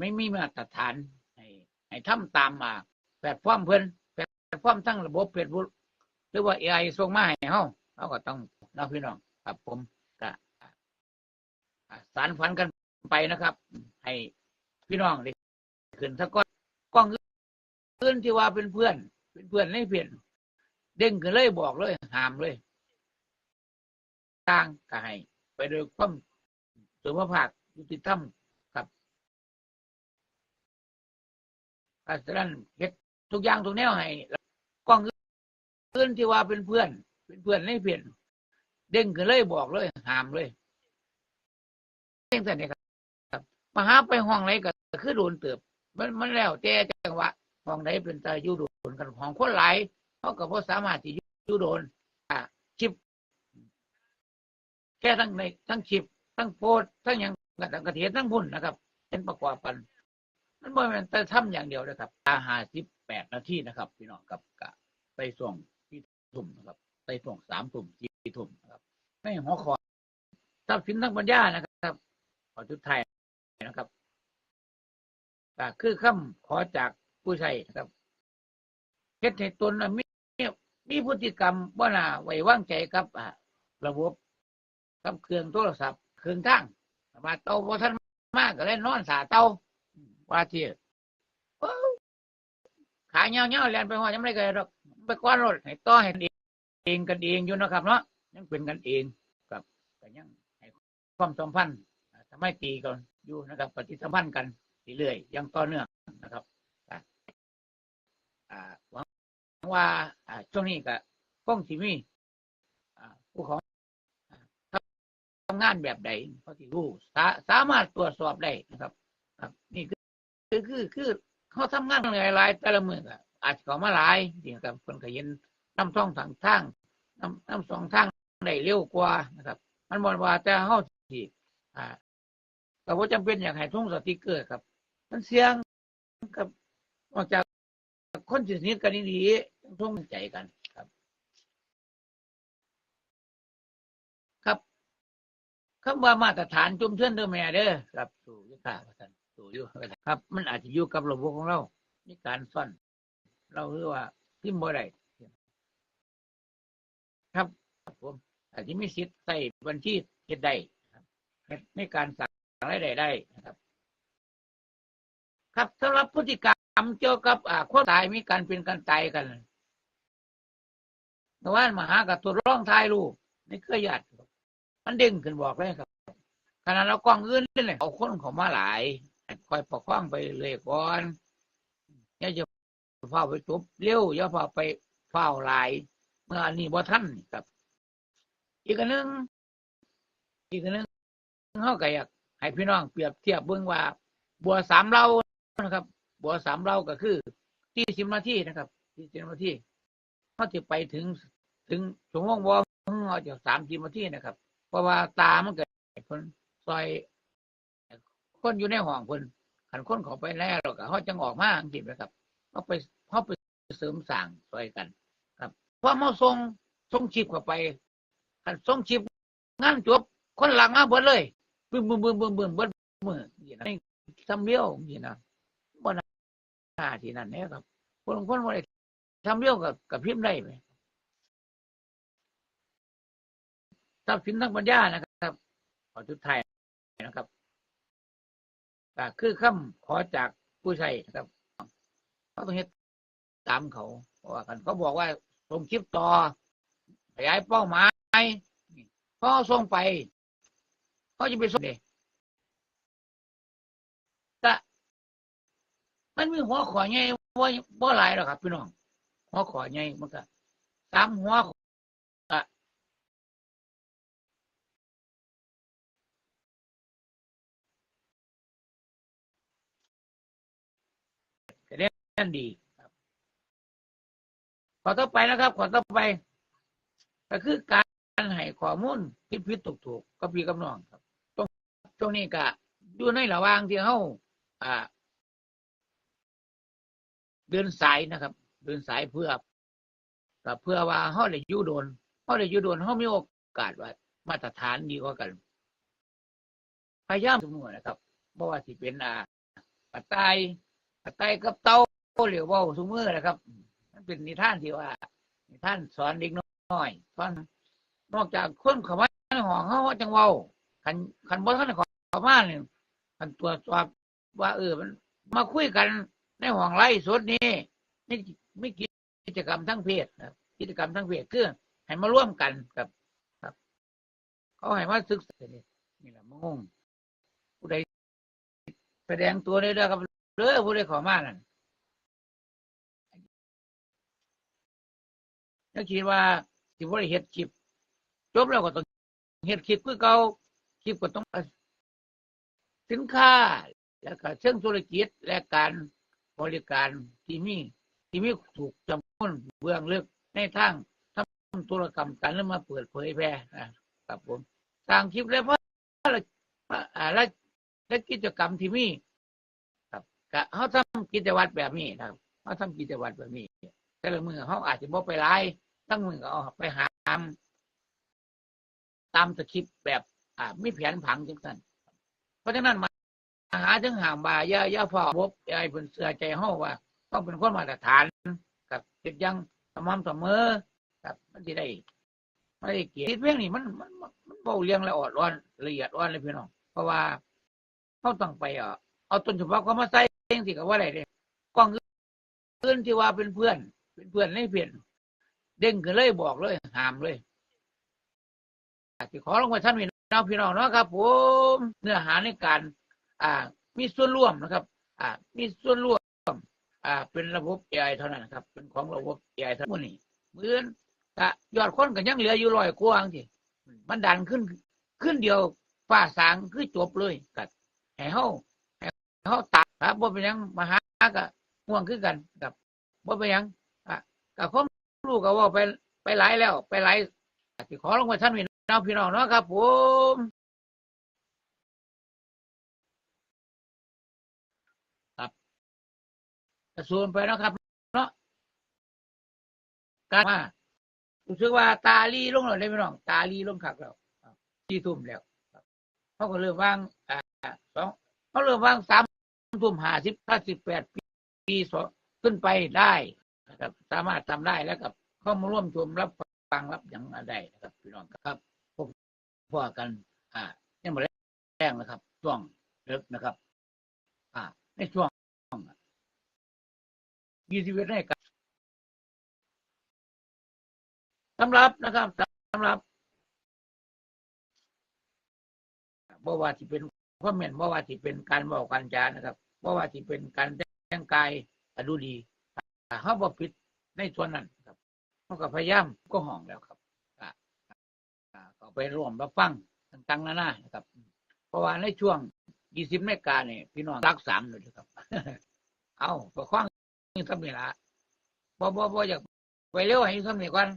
ไม่มีมาตรฐานให้ให้ทำตามมาแพลตฟอร์มเพิ่นแพลตฟอร์มทั้งระบบเฟซบุ๊กหรือว่า AI ส่งมาให้เฮาเราก็ต้องเราพี่น้องครับผมก็สารฝันกันไปนะครับ ให้พี่น้องได้ขึ้นถ้าก้อนกล้องอื่นที่ว่าเป็นเพื่อน เป็นเพื่อนในเพื่อนเด้งขึ้นเลยบอกเลยห้ามเลยต่างก็ให้ไปโดยความสุภาพยุติธรรม ครับอาฉะนั้นเฮ็ดทุกอย่างทุกแนวให้กล้องอื่นที่ว่าเป็นเพื่อน เป็นเพื่อนในเพื่อนเด้งขึ้นเลยบอกเลยห้ามเลยเพียงแต่นี้ครับมาหาไปห้องไหนก็คือโดนเติบ มันมันแล้วแต่จังหวะห้องไหนเป็นตายู่โดนกันห้องคนหลายเขาก็บ่สามารถที่ยู่โดน อ่าชิปแค่ทั้งในทั้งชิปทั้งโพสทั้งหยังกระกระเทียทั้งพุ่นนะครับ เป็นประกอบกัน มันบ่แม่นแต่ทำอย่างเดียวนะครับตาหาสิบแปดนาทีนะครับ พี่น้องครับกะไปส่งที่ทุ่มนะครับไปส่งสามทุ่มสี่ทุ่มนะครับไม่หัวขอทรัพย์สินทั้งปัญญานะครับขอจุดไทยนะครับก็คือคำขอจากผู้ใช้นะครับเฮ็ดให้ตนนะมีมีพฤติกรรมบ่น่าไว้วางใจกับอ่าระบบกับเครื่องโทรศัพท์เครื่องทั้งมาเตาบ่ทันมากก็เลยนอนสาเตา ว่าที่โอ้ขาเหี่ยวๆแลนไปฮอดยังไม่ได้ก็ได้ดอกไปก้อนรถให้ต่อให้เองกันเองอยู่นะครับเนาะยังเป็นกันเองครับก็ยังให้ความสัมพันธ์อ่าทำไมตีกันอยู่นะครับ ปฏิสัมพันธ์กันเรื่อยๆยังต่อเนื่องนะครับหวังว่าช่วงนี้ก็คงสิมีอ่าผู้ของทำงานแบบใดเขาที่รู้สามารถตรวจสอบได้นะครับครับนี่คือ คือคือคือเขาทำงานหลายแต่ละมือก็อาจจะเขามาหลายจริงครับคนก็เห็นน้ำท่องทางทางน้ำน้ำสองทางได้เร็วกว่านะครับ มันบอกว่าแต่เขาที่อ่าก็บ่จำเป็นอยากให้ทุ่งสติกเกอร์ครับ มันเสียงกับนอกจากคนสนิทกันดีๆต้องทุ่งใจกันครับ ครับคำว่ามาตรฐานจุมเชื่อนเด้อแม่เด้อครับสู่ยุทธาประ สันสู่อยู่ครับ มันอาจจะอยู่กับระบบของเราในการซ่อน เราเรียกว่าพิมพ์บ่ได้ครับครับผมอาจจะมีสิทธิ์ใส่บัญชีเฮ็ดได้ครับในการสั่งรายได้ได้นะครับ ครับสำหรับพฤติกรรมเกี่ยวกับอความตายมีการเป็นการตายกันเมื่อวานมาหากับตัวร้องทายลูกในเครือญาติมันเด้งขึ้นบอกเลยครับขณะเรากล้องอื่นเลยเอาคนเขามาหลาย คอยประคองไปเลยก่อนอย่าจะเฝ้าไปจบเร็วอย่าเฝ้าไปเฝ้าหลาย เมื่ออันนี้บ่ทันครับ อีกอันหนึงอีกอันหนึงเขาก็อยากให้พี่น้องเปรียบเทียบเบิ่งว่า บัวสามเรานะครับ บัวสามเราก็คือที่สิบนาทีนะครับ ที่สิบนาทีเขาจะไปถึงถึงชั่วโมงบัวเขาจะสามสิบนาทีนะครับ เพราะว่าตามันเกิดคนซอยคนอยู่ในห้องคน ขันคนเขาไปแล้วหรอกเขาจังออกมาอังกฤษนะครับเขาไปเขาไปเสริมสร้างซอยกัน ครับพราะมาส่งส่งชิปเข้าไปขันส่งชิปงานจบคนหลังมาเบิดเลยบึ้มบึ้มบึ้มบึ้มบึ้มบิดมืออย่างนั้นทำเลี้ยวอย่างนั้นบ่น่าที่นั่นเนี่ยครับคนคนว่าทำเลี้ยวกับกับพิมพ์ได้ไหมทรัพย์สินทางปัญญานะครับขอจุดไทยนะครับ ก็คือคำขอจากผู้ใช้นะครับเขาต้องเฮ็ดตามเขาเพราะว่ากันเขาบอกว่าส่งคลิปต่อขยายเป้าหมายพอส่งไปเขาจะไปส่งเดแต่มันมีหัวขอใหญ่ว่าว่าหลายหรอกครับ พี่น้องหัวขอใหญ่มันก็ตามหัวข นั่นดีครับขอต่อไปนะครับ ขอต่อไป ก็คือการให้ข้อมูลผิดผิดถูกถูกกับพี่กับน้องครับตรงตรงนี้ก็อยู่ในระหว่างที่เฮาอ่า เดินสายนะครับ เดินสายเพื่อก็เพื่อว่าเฮาได้อยู่โดนเฮาได้อยู่โดนเฮามีโอกาสว่า มาตรฐานดีกว่ากันพยายามสมอนะครับบ่ว่าสิเป็นอ่ากระต่ายกระต่ายกับเตา เหลียวเว้าซุมือนะครับ มันเป็นนิทานที่ว่านิทานสอนเด็กน้อยสอนนอกจากคนเขามาในห้องเขาจังเว้าคันคันบ่ทันขาเข้ามาเนี่ยคันตรวจสอบว่า เออมัน มาคุยกันในห้องไร่สดนี้ไม่ไม่กิจกรรมทั้งเพศนะครับกิจกรรมทั้งเพศคือให้มาร่วมกันกับครับ เขาให้มาศึกษานี่นี่แหละมงงผู้ใดแสดงตัวได้ด้อครับเด้อผู้ใดขอมานั่น นักคิดว่าสิบ่ได้เฮ็ดคลิปจบแล้วก็ต้องเฮ็ดคลิปคือเก่าคลิปก็ต้องสินค้า แล้วก็เชิงธุรกิจและการบริการที่มีที่มีถูกจำนวนเบื้องลึกในทางทำธุรกรรมการแล้วมาเปิดเผยแพร่นะครับผมสร้างคลิปแล้วเพราะอ่าและและกิจกรรมที่มี ครับเขาทำกิจวัตรแบบนี้นะครับเขาทำกิจวัตรแบบนี้ แต่ละมือเขาอาจจะบ่ไปไล่ทั้งมือก็เอาไปหาตามตามสคริปแบบอ่ามีแผนผังจังสันเพราะฉะนั้นมาหาถึงห่างบาอย่าย่าพอบอย่าให้เพิ่นเสือใจเฮาว่าต้องเป็นคนมาตรฐานกับจ็ดอยังสม่ำเสมอครับมันสิได้ไม่ได้เกียรติเพียงนี่มันมันมันเบาเรียงละอ่อนร้อนละเอียดอ่อนเลยพี่น้องเพราะว่าเขาต้องไปเอาเอาต้นฉบับเขามาใส่เองสิกับว่าอะไรเนี่ยกล้องอื่นที่ว่าเป็นเพื่อน เป็นเพื่อนในเพื่อนเด้งขึ้นเลยบอกเลยหามเลยขอลงมาท่านพี่น้องพี่น้องเนาะครับผมเนื้อหาในการ อ่า มีส่วนร่วมนะครับ อ่า มีส่วนร่วม อ่า เป็นระบบ AI เท่านั้นครับ เป็นของระบบ AI ทั้งหมดนี้เหมือนกะยอดคนก็ยังเหลืออยู่ร้อยกว่างซี่มันดันขึ้นขึ้นเดียวฟ้าสางคือจบเลยกัดให้เฮาให้เฮาตัดครับบ่เป็นยังมาหาก็ห่วงคือกันกับบ่เป็นยัง อะก็ความรู้ก็ว่าไปไปหลายแล้ว ไปหลายขอลงมาท่านพี่น้องพี่น้องเนาะครับผมครับกระทรวงไปเนาะครับเนาะการมารู้สึกว่าตาลีลงแล้วได้ไหมน้องตาลีลงขักแล้วที่ทุ่มแล้วเขาก็เริ่มว่างอ่าสองเขาเริ่มว่างสามทุ่มห้าสิบห้าสิบแปดปีสองขึ้นไปได้ นะครับสามารถทำได้แล้วกับเข้ามาร่วมชมรับฟังรับอย่างได้นะครับพี่น้องครับพบพวกกัน อ่าเนี่ยหมดแรงนะครับช่วงเลิกนะครับ อ่าในช่วงยี่สิบเอ็ดให้กันสำหรับนะครับสำหรับบ่ว่าที่เป็นคอมเมนบ่ว่าที่เป็นการบอกการจานะครับบ่ว่าที่เป็นการแต่งกายก็ดูดี ถ้าเขาบ่ผิดในส่วนนั้นครับเขาก็พยายามก็ห้องแล้วครับก็ไปร่วมรับฟังต่างๆนานานะครับ เพราะว่าในช่วงยี่สิบนาฬิกาเนี่ยพี่น้องรักสามเลยครับ เอาประคว้างนี่ทำนี่ละบ่บ่บ่อยากไปเร็วให้ทำนี่ก่อน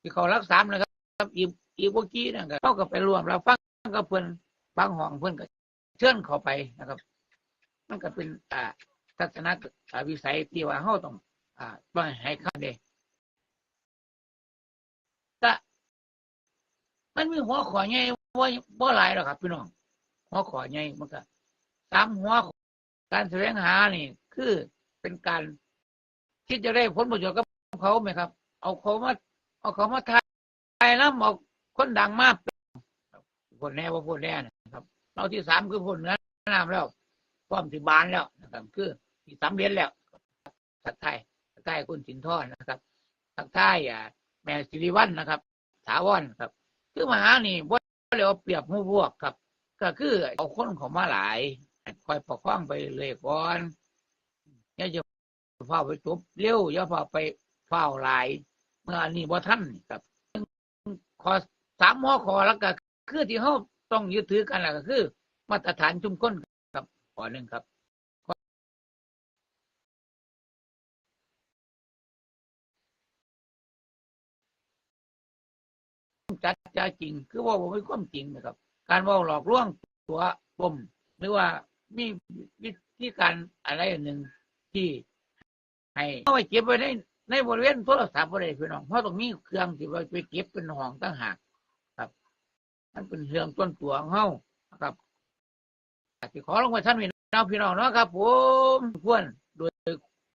ที่เขารักสามนะครับอีอีวกกี้นั่นก็เขาก็ไปรวมเราฟังกับเพื่อนฟังห้องเพื่อนก็เชิญเขาไปนะครับ มันก็เป็นอ่าทัศนคอ่าวิสัยที่ว่าเขาต้อง อ่าต้องให้คำเดก็มันมีหัวขอใหญ่บ่บ่หลายหรอกครับ พี่น้องหัวขอใหญ่มันก็ตามหัวการแสวงหานี่ คือเป็นการคิดจะได้ผลประโยชน์กับเขาไหมครับ เอาเขามา เอาเขามาทายน้ำเอาคนดังมากพูดแน่ว่าพูดแน่นะครับ เราที่สามคือพูดเนื้อน้ำแล้วความที่บานแล้วนะครับ คือที่สามเดือนแล้วทักทายทัก ทายคุณสินทอดนะครับทักทายอ่าแม่สิริวัลนะครับถาวรครับ คือมหานี่ว่าเรียกว่าเปรียบหมู่พวกครับ ก็คือเอาคนของมาหลายคอยประคองไปเลยก่อนอย่าจะเฝ้าไปจบเร็วอย่าเฝ้าไปเฝ้าหลาย เมื่อนนี้บ่ท่านครับขอสามหัวขอแล้วก็คือที่เขาต้องยึดถือกันแหละก็คือ มาตรฐานชุมชนครับขอหนึ่งครับ จัดจาจริง คือว่าผมไม่ความจริงนะครับ การว่าหลอกลวงตัวผมหรือว่ามีวิธีการอะไรหนึ่งที่ให้เอาไว้เก็บไว้ในในบริเวณโทรศัพท์อะไรพี่น้องเพราะตรงนี้เครื่องที่ไว้ไปเก็บเป็นห้องตั้งหากครับมันเป็นเครื่องต้นตัวของเฮาครับที่ขอลงมาท่านพี่น้องพี่น้องเนาะครับ ผมควรโดย